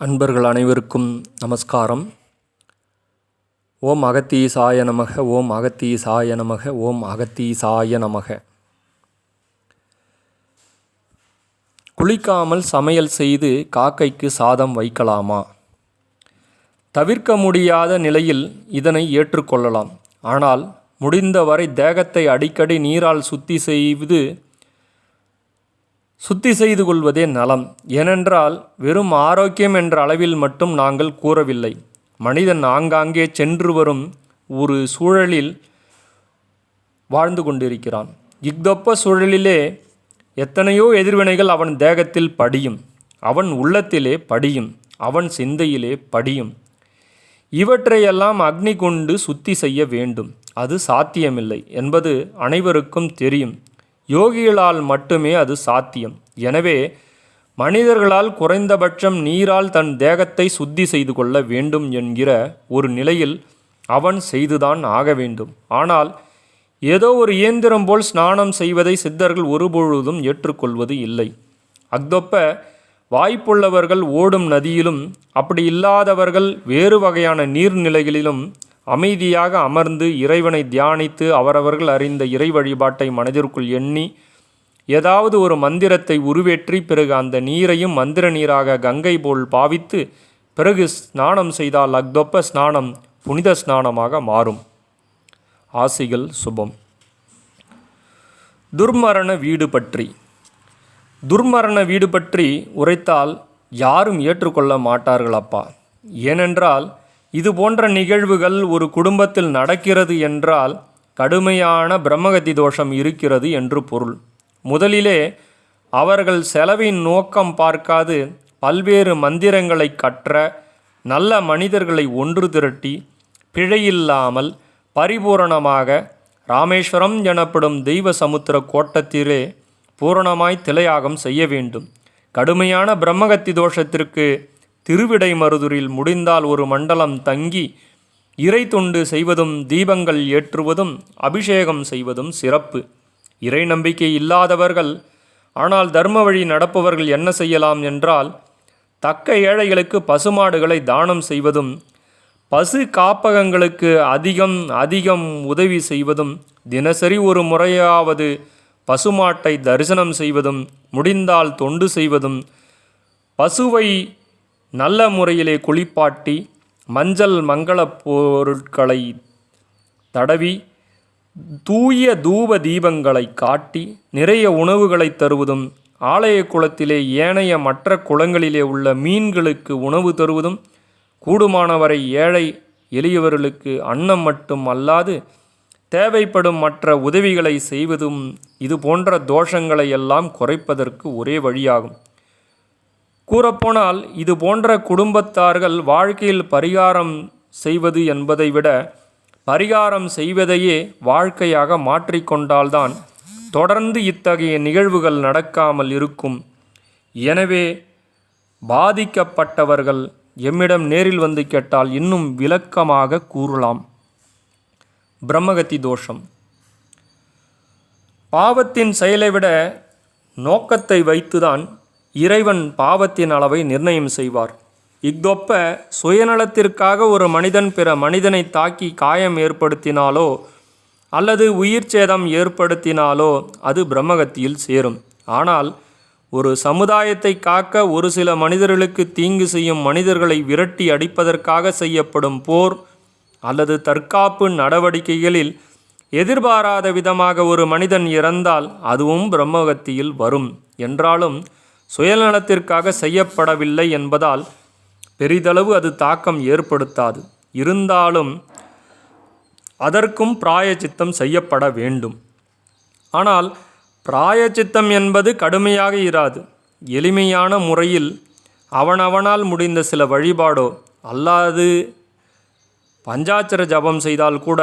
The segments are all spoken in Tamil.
அன்பர்கள் அனைவருக்கும் நமஸ்காரம். ஓம் அகத்தீசாய நமக ஓம் அகத்தீசாய நமக ஓம் அகத்தீசாய நமக. குளிக்காமல் சமையல் செய்து காக்கைக்கு சாதம் வைக்கலாமா? தவிர்க்க முடியாத நிலையில் இதனை ஏற்றுக்கொள்ளலாம். ஆனால் முடிந்தவரை தேகத்தை அடிக்கடி நீரால் சுத்தி செய்து சுத்தி செய்து கொள்வதே நலம். ஏனென்றால் வெறும் ஆரோக்கியம் என்ற அளவில் மட்டும் நாங்கள் கூறவில்லை. மனிதன் ஆங்காங்கே சென்று வரும் ஒரு சூழலில் வாழ்ந்து கொண்டிருக்கிறான். இஃதொப்ப சூழலிலே எத்தனையோ எதிர்வினைகள் அவன் தேகத்தில் படியும். அவன் உள்ளத்திலே படியும். அவன் சிந்தையிலே படியும். இவற்றையெல்லாம் அக்னி கொண்டு சுத்தி செய்ய வேண்டும். அது சாத்தியமில்லை என்பது அனைவருக்கும் தெரியும். யோகிகளால் மட்டுமே அது சாத்தியம். எனவே மனிதர்களால் குறைந்தபட்சம் நீரால் தன் தேகத்தை சுத்தி செய்து கொள்ள வேண்டும் என்கிற ஒரு நிலையில் அவன் செய்துதான் ஆக வேண்டும். ஆனால் ஏதோ ஒரு இயந்திரம் போல் ஸ்நானம் செய்வதை சித்தர்கள் ஒருபொழுதும் ஏற்றுக்கொள்வது இல்லை. அத்தொப்ப வாய்ப்புள்ளவர்கள் ஓடும் நதியிலும் அப்படி இல்லாதவர்கள் வேறு வகையான நீர்நிலைகளிலும் அமைதியாக அமர்ந்து இறைவனை தியானித்து அவரவர்கள் அறிந்த இறை வழிபாட்டை மனதிற்குள் எண்ணி ஏதாவது ஒரு மந்திரத்தை உருவேற்றி பிறகு அந்த நீரையும் மந்திர நீராக கங்கை போல் பாவித்து பிறகு ஸ்நானம் செய்தால் அக்தொப்ப ஸ்நானம் புனித ஸ்நானமாக மாறும். ஆசிகள் சுபம். துர்மரண வீடு பற்றி. துர்மரண வீடு பற்றி உரைத்தால் யாரும் ஏற்றுக்கொள்ள மாட்டார்கள் அப்பா ஏனென்றால் இது போன்ற நிகழ்வுகள் ஒரு குடும்பத்தில் நடக்கிறது என்றால் கடுமையான பிரம்மகதி தோஷம் இருக்கிறது என்று பொருள். முதலிலே அவர்கள் செலவின் நோக்கம் பார்க்காது பல்வேறு மந்திரங்களை கற்ற நல்ல மனிதர்களை ஒன்று திரட்டி பிழையில்லாமல் பரிபூரணமாக ராமேஸ்வரம் எனப்படும் தெய்வ சமுத்திர கோட்டத்திலே பூரணமாய் திலையாகம் செய்ய வேண்டும். கடுமையான பிரம்மகத்தி தோஷத்திற்கு திருவிடைமருதூரில் முடிந்தால் ஒரு மண்டலம் தங்கி இறை தொண்டு செய்வதும் தீபங்கள் ஏற்றுவதும் அபிஷேகம் செய்வதும் சிறப்பு. இறை நம்பிக்கை இல்லாதவர்கள் ஆனால் தர்ம வழி நடப்பவர்கள் என்ன செய்யலாம் என்றால் தக்க ஏழைகளுக்கு பசுமாடுகளை தானம் செய்வதும் பசு காப்பகங்களுக்கு அதிகம் அதிகம் உதவி செய்வதும் தினசரி ஒரு முறையாவது பசுமாட்டை தரிசனம் செய்வதும் முடிந்தால் தொண்டு செய்வதும் பசுவை நல்ல முறையிலே குளிப்பாட்டி மஞ்சள் மங்கள பொருட்களை தடவி தூய தூப தீபங்களை காட்டி நிறைய உணவுகளை தருவதும் ஆலய குளத்திலே ஏனைய மற்ற குளங்களிலே உள்ள மீன்களுக்கு உணவு தருவதும் கூடுமானவரை ஏழை எளியவர்களுக்கு அன்னம் மட்டும் அல்லாது தேவைப்படும் மற்ற உதவிகளை செய்வதும் இது போன்ற தோஷங்களை எல்லாம் குறைப்பதற்கு ஒரே வழியாகும். கூறப்போனால் இது போன்ற குடும்பத்தார்கள் வாழ்க்கையில் பரிகாரம் செய்வது என்பதை விட பரிகாரம் செய்வதையே வாழ்க்கையாக மாற்றிக்கொண்டால்தான் தொடர்ந்து இத்தகைய நிகழ்வுகள் நடக்காமல் இருக்கும். எனவே பாதிக்கப்பட்டவர்கள் எம்மிடம் நேரில் வந்து கேட்டால் இன்னும் விளக்கமாக கூறலாம். பிரம்மகத்தி தோஷம். பாவத்தின் செயலை விட நோக்கத்தை வைத்துதான் இறைவன் பாவத்தின் அளவை நிர்ணயம் செய்வார். இஃதொப்ப சுயநலத்திற்காக ஒரு மனிதன் பிற மனிதனை தாக்கி காயம் ஏற்படுத்தினாலோ அல்லது உயிர் சேதம் ஏற்படுத்தினாலோ அது பிரம்மகத்தியில் சேரும். ஆனால் ஒரு சமுதாயத்தை காக்க ஒரு சில மனிதர்களுக்கு தீங்கு செய்யும் மனிதர்களை விரட்டி அடிப்பதற்காக செய்யப்படும் போர் அல்லது தற்காப்பு நடவடிக்கைகளில் எதிர்பாராத விதமாக ஒரு மனிதன் இறந்தால் அதுவும் பிரம்மகத்தியில் வரும். என்றாலும் சுயநலத்திற்காக செய்யப்படவில்லை என்பதால் பெரிதளவு அது தாக்கம் ஏற்படுத்தாது. இருந்தாலும் அதற்கும் பிராயச்சித்தம் செய்யப்பட வேண்டும். ஆனால் பிராயச்சித்தம் என்பது கடுமையாக இராது. எளிமையான முறையில் அவனவனால் முடிந்த சில வழிபாடோ அல்லாது பஞ்சாட்சர ஜபம் செய்தால் கூட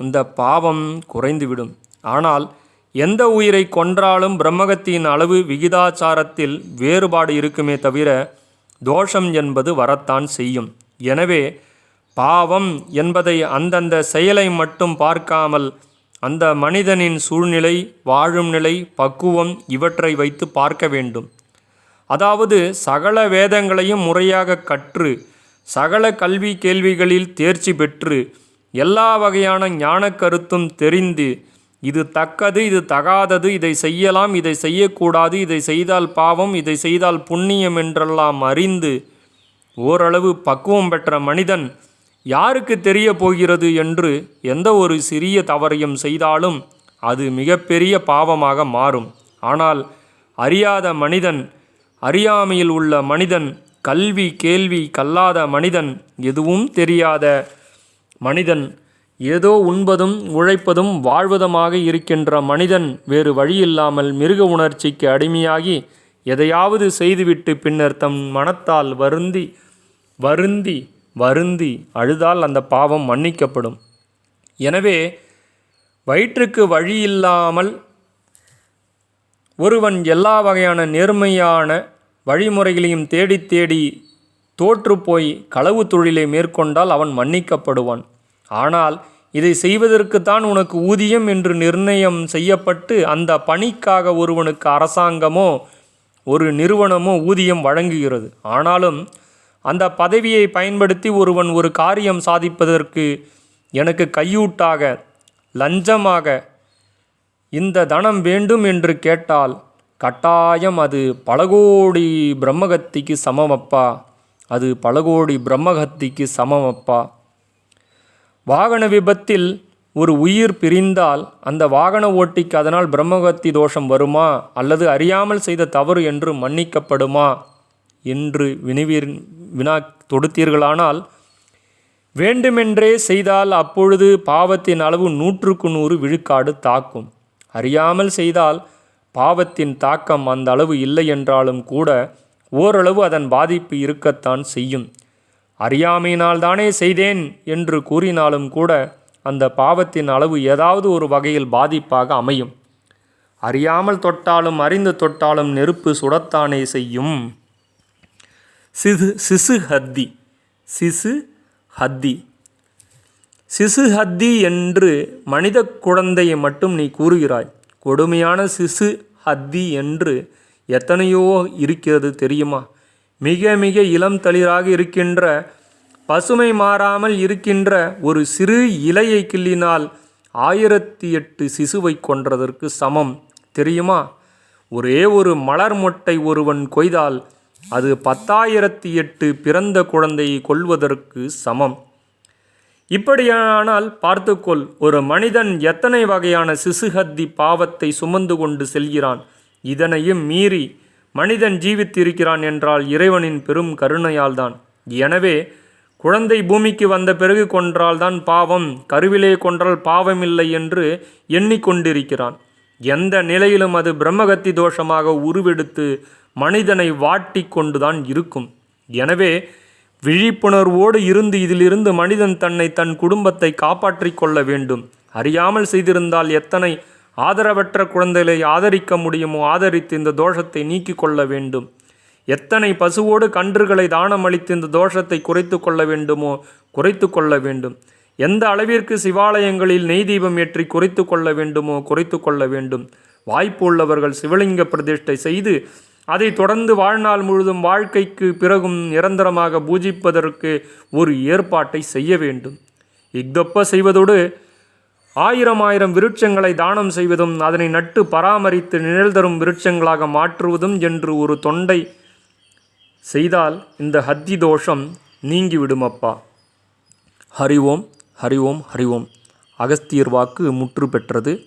இந்த பாவம் குறைந்துவிடும். ஆனால் எந்த உயிரை கொன்றாலும் பிரம்மகத்தியின் அளவு விகிதாச்சாரத்தில் வேறுபாடு இருக்குமே தவிர தோஷம் என்பது வரத்தான் செய்யும். எனவே பாவம் என்பதை அந்தந்த செயலை மட்டும் பார்க்காமல் அந்த மனிதனின் சூழ்நிலை வாழும் நிலை பக்குவம் இவற்றை வைத்து பார்க்க வேண்டும். அதாவது சகல வேதங்களையும் முறையாக கற்று சகல கல்வி கேள்விகளில் தேர்ச்சி பெற்று எல்லா வகையான ஞானக் கருத்தும் தெரிந்து இது தக்கது இது தகாதது இதை செய்யலாம் இதை செய்யக்கூடாது இதை செய்தால் பாவம் இதை செய்தால் புண்ணியம் என்றெல்லாம் அறிந்து ஓரளவு பக்குவம் பெற்ற மனிதன் யாருக்கு தெரிய போகிறது என்று எந்த ஒரு சிறிய தவறையும் செய்தாலும் அது மிகப்பெரிய பாவமாக மாறும். ஆனால் அறியாத மனிதன் அறியாமையில் உள்ள மனிதன் கல்வி கேள்வி கல்லாத மனிதன் எதுவும் தெரியாத மனிதன் ஏதோ உண்பதும் உழைப்பதும் வாழ்வதுமாக இருக்கின்ற மனிதன் வேறு வழியில்லாமல் மிருக உணர்ச்சிக்கு அடிமையாகி எதையாவது செய்துவிட்டு பின்னர் தம் மனத்தால் வருந்தி வருந்தி வருந்தி அழுதால் அந்த பாவம் மன்னிக்கப்படும். எனவே வயிற்றுக்கு வழியில்லாமல் ஒருவன் எல்லா வகையான நேர்மையான வழிமுறைகளையும் தேடித் தேடி தோற்றுப்போய் களவு தொழிலை மேற்கொண்டால் அவன் மன்னிக்கப்படுவான். ஆனால் இதை செய்வதற்குத்தான் உனக்கு ஊதியம் என்று நிர்ணயம் செய்யப்பட்டு அந்த பணிக்காக ஒருவனுக்கு அரசாங்கமோ ஒரு நிறுவனமோ ஊதியம் வழங்குகிறது. ஆனாலும் அந்த பதவியை பயன்படுத்தி ஒருவன் ஒரு காரியம் சாதிப்பதற்கு எனக்கு கையூட்டாக லஞ்சமாக இந்த தனம் வேண்டும் என்று கேட்டால் கட்டாயம் அது பலகோடி பிரம்மகத்திக்கு சமமப்பா அது பலகோடி பிரம்மகத்திக்கு சமமப்பா வாகன விபத்தில் ஒரு உயிர் பிரிந்தால் அந்த வாகன ஓட்டிக்கு அதனால் பிரம்மகத்தி தோஷம் வருமா? அல்லது அறியாமல் செய்த தவறு என்று மன்னிக்கப்படுமா? என்று வினவீர் வினா தொடுத்தீர்களானால் வேண்டுமென்றே செய்தால் அப்பொழுது பாவத்தின் அளவு நூற்றுக்கு நூறு விழுக்காடு தாக்கும். அறியாமல் செய்தால் பாவத்தின் தாக்கம் அந்த அளவு இல்லை என்றாலும் கூட ஓரளவு அதன் பாதிப்பு இருக்கத்தான் செய்யும். அறியாமையினால் தானே செய்தேன் என்று கூறினாலும் கூட அந்த பாவத்தின் அளவு ஏதாவது ஒரு வகையில் பாதிப்பாக அமையும். அறியாமல் தொட்டாலும் அறிந்து தொட்டாலும் நெருப்பு சுடத்தானே செய்யும். சிசு சிசு ஹத்தி சிசு ஹத்தி. சிசு ஹத்தி என்று மனித குழந்தையை மட்டும் நீ கூறுகிறாய். கொடுமையான சிசு ஹத்தி என்று எத்தனையோ இருக்கிறது தெரியுமா? மிக மிக இளம் தளிராக இருக்கின்ற பசுமை மாறாமல் இருக்கின்ற ஒரு சிறு இலையை கிள்ளினால் ஆயிரத்தி எட்டு சிசுவை கொன்றதற்கு சமம். தெரியுமா? ஒரே ஒரு மலர் மொட்டை ஒருவன் கொய்தால் அது பத்தாயிரத்தி எட்டு பிறந்த குழந்தையை கொல்வதற்கு சமம். இப்படியானால் பார்த்துக்கொள் ஒரு மனிதன் எத்தனை வகையான சிசுகத்தி பாவத்தை சுமந்து கொண்டு செல்கிறான்? இதனையும் மீறி மனிதன் ஜீவித்திருக்கிறான் என்றால் இறைவனின் பெரும் கருணையால்தான். எனவே குழந்தை பூமிக்கு வந்த பிறகு கொன்றால்தான் பாவம் கருவிலே கொன்றால் பாவமில்லை என்று எண்ணிக்கொண்டிருக்கிறான். எந்த நிலையிலும் அது பிரம்மகத்தி தோஷமாக உருவெடுத்து மனிதனை வாட்டி கொண்டுதான் இருக்கும். எனவே விழிப்புணர்வோடு இருந்து இதிலிருந்து மனிதன் தன்னை தன் குடும்பத்தை காப்பாற்றிக் கொள்ள வேண்டும். அறியாமல் செய்திருந்தால் எத்தனை ஆதரவற்ற குழந்தைகளை ஆதரிக்க முடியுமோ ஆதரித்து இந்த தோஷத்தை நீக்கிக் கொள்ள வேண்டும். எத்தனை பசுவோடு கன்றுகளை தானம் அளித்து இந்த தோஷத்தை குறைத்து கொள்ள வேண்டுமோ குறைத்து கொள்ள வேண்டும். எந்த அளவிற்கு சிவாலயங்களில் நெய் தீபம் ஏற்றி குறைத்து கொள்ள வேண்டுமோ குறைத்து கொள்ள வேண்டும். வாய்ப்பு உள்ளவர்கள் சிவலிங்க பிரதிஷ்டை செய்து அதை தொடர்ந்து வாழ்நாள் முழுதும் வாழ்க்கைக்கு பிறகும் நிரந்தரமாக பூஜிப்பதற்கு ஒரு ஏற்பாட்டை செய்ய வேண்டும். இஃதொப்ப செய்வதோடு ஆயிரம் ஆயிரம் விருட்சங்களை தானம் செய்வதும் அதனை நட்டு பராமரித்து நிழல் தரும் விருட்சங்களாக மாற்றுவதும் என்று ஒரு தொண்டை செய்தால் இந்த ஹத்தி தோஷம் நீங்கிவிடுமப்பா. ஹரி ஓம் ஹரி ஓம் ஹரி ஓம். அகஸ்தியர் வாக்கு முற்று பெற்றது.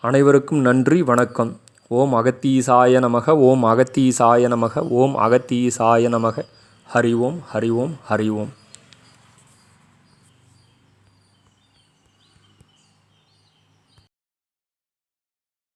அனைவருக்கும் நன்றி வணக்கம். ஓம் அகத்தீசாய நமக ஓம் அகத்தீசாய நமக ஓம் அகத்தீசாய நமக. ஹரி ஓம் ஹரி ஓம் ஹரி ஓம்.